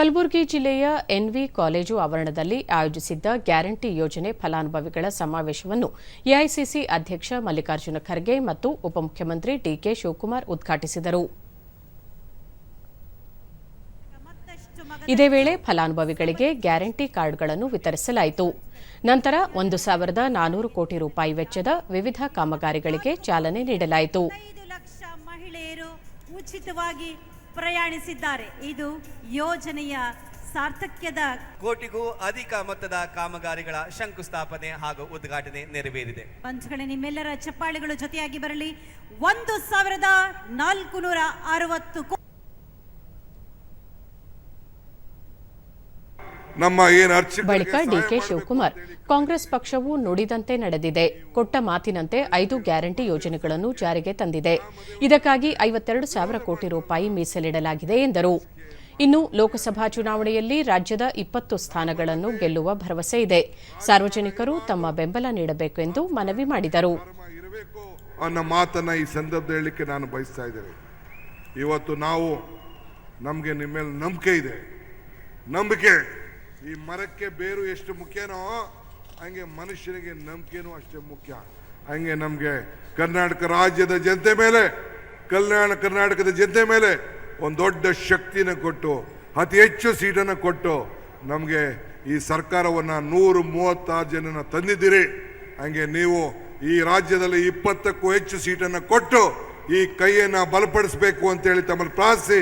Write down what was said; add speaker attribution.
Speaker 1: ಕಲಬುರಗಿ ಜಿಲ್ಲೆಯ NV college ಆವರಣದಲ್ಲಿ ಆಯೋಜಿಸಿದ್ದ ಗ್ಯಾರಂಟಿ ಯೋಜನೆ ಫಲಾನುಭವಿಗಳ ಸಮಾವೇಶವನ್ನು ಎಐಸಿಸಿ ಅಧ್ಯಕ್ಷ ಮಲ್ಲಿಕಾರ್ಜುನ ಖರ್ಗೆ ಮತ್ತು ಉಪಮುಖ್ಯಮಂತ್ರಿ ಡಿಕೆ ಶಿವಕುಮಾರ್ ಉದ್ಘಾಟಿಸಿದರು. ಇದೇ ವೇಳೆ ಫಲಾನುಭವಿಗಳಿಗೆ ಗ್ಯಾರಂಟಿ ಕಾರ್ಡ್ಗಳನ್ನು ವಿತರಿಸಲಾಯಿತು. ನಂತರ ಒಂದು ಸಾವಿರದ ನಾನೂರು ಕೋಟಿ ರೂಪಾಯಿ ವೆಚ್ಚದ ವಿವಿಧ ಕಾಮಗಾರಿಗಳಿಗೆ ಚಾಲನೆ ನೀಡಲಾಯಿತು.
Speaker 2: ಪ್ರಯಾಣಿಸಿದ್ದಾರೆ. ಇದು ಯೋಜನೆಯ ಸಾರ್ಥಕ್ಯದ
Speaker 3: ಕೋಟಿಗೂ ಅಧಿಕ ಮೊತ್ತದ ಕಾಮಗಾರಿಗಳ ಶಂಕುಸ್ಥಾಪನೆ ಹಾಗೂ ಉದ್ಘಾಟನೆ ನೆರವೇರಿದೆ.
Speaker 2: ಬಂಧುಗಳೇ ನಿಮ್ಮೆಲ್ಲರ ಚಪ್ಪಾಳೆಗಳು ಜೊತೆಯಾಗಿ ಬರಲಿ. ಒಂದು ಸಾವಿರದ ನಾಲ್ಕು ನೂರ ಅರವತ್ತು
Speaker 4: ನಮ್ಮ ಏನು
Speaker 1: ಬಳಿಕ ಡಿಕೆ ಶಿವಕುಮಾರ್ ಕಾಂಗ್ರೆಸ್ ಪಕ್ಷವು ನುಡಿದಂತೆ ನಡೆದಿದೆ. ಕೊಟ್ಟ ಮಾತಿನಂತೆ ಐದು ಗ್ಯಾರಂಟಿ ಯೋಜನೆಗಳನ್ನು ಜಾರಿಗೆ ತಂದಿದೆ. ಇದಕ್ಕಾಗಿ ಐವತ್ತೆರಡು ಸಾವಿರ ಕೋಟಿ ರೂಪಾಯಿ ಮೀಸಲಿಡಲಾಗಿದೆ ಎಂದರು. ಇನ್ನು ಲೋಕಸಭಾ ಚುನಾವಣೆಯಲ್ಲಿ ರಾಜ್ಯದ ಇಪ್ಪತ್ತು ಸ್ಥಾನಗಳನ್ನು ಗೆಲ್ಲುವ ಭರವಸೆ ಇದೆ. ಸಾರ್ವಜನಿಕರು ತಮ್ಮ ಬೆಂಬಲ ನೀಡಬೇಕು ಎಂದು ಮನವಿ ಮಾಡಿದರು.
Speaker 4: ಅನ್ನೋ ಮಾತನ್ನ ಈ ಸಂದರ್ಭದಲ್ಲಿ ಹೇಳಲಿಕ್ಕೆ ನಾನು ಬಯಸ್ತಾ ಇದ್ದೇನೆ. ಇವತ್ತು ನಾವು ನಮಗೆ ನಿಮ್ಮ ಮೇಲೆ ನಂಬಿಕೆ ಇದೆ. ನಂಬಿಕೆ ಈ ಮರಕ್ಕೆ ಬೇರು ಎಷ್ಟು ಮುಖ್ಯನೋ ಹಂಗೆ ಮನುಷ್ಯನಿಗೆ ನಂಬಿಕೆನೂ ಅಷ್ಟೇ ಮುಖ್ಯ. ಹಂಗೆ ನಮಗೆ ಕರ್ನಾಟಕ ರಾಜ್ಯದ ಜನತೆ ಮೇಲೆ, ಕಲ್ಯಾಣ ಕರ್ನಾಟಕದ ಜನತೆ ಮೇಲೆ ಒಂದು ದೊಡ್ಡ ಶಕ್ತಿನ ಕೊಟ್ಟು, ಅತಿ ಹೆಚ್ಚು ಸೀಟನ್ನು ಕೊಟ್ಟು ನಮಗೆ ಈ ಸರ್ಕಾರವನ್ನು ನೂರು ಮೂವತ್ತಾರು ಜನನ ತಂದಿದ್ದೀರಿ. ಹಂಗೆ ನೀವು ಈ ರಾಜ್ಯದಲ್ಲಿ ಇಪ್ಪತ್ತಕ್ಕೂ ಹೆಚ್ಚು ಸೀಟನ್ನು ಕೊಟ್ಟು ಈ ಕೈಯನ್ನು ಬಲಪಡಿಸಬೇಕು ಅಂತೇಳಿ ತಮ್ಮಲ್ಲಿ ಪ್ರಾರ್ಥಿಸಿ.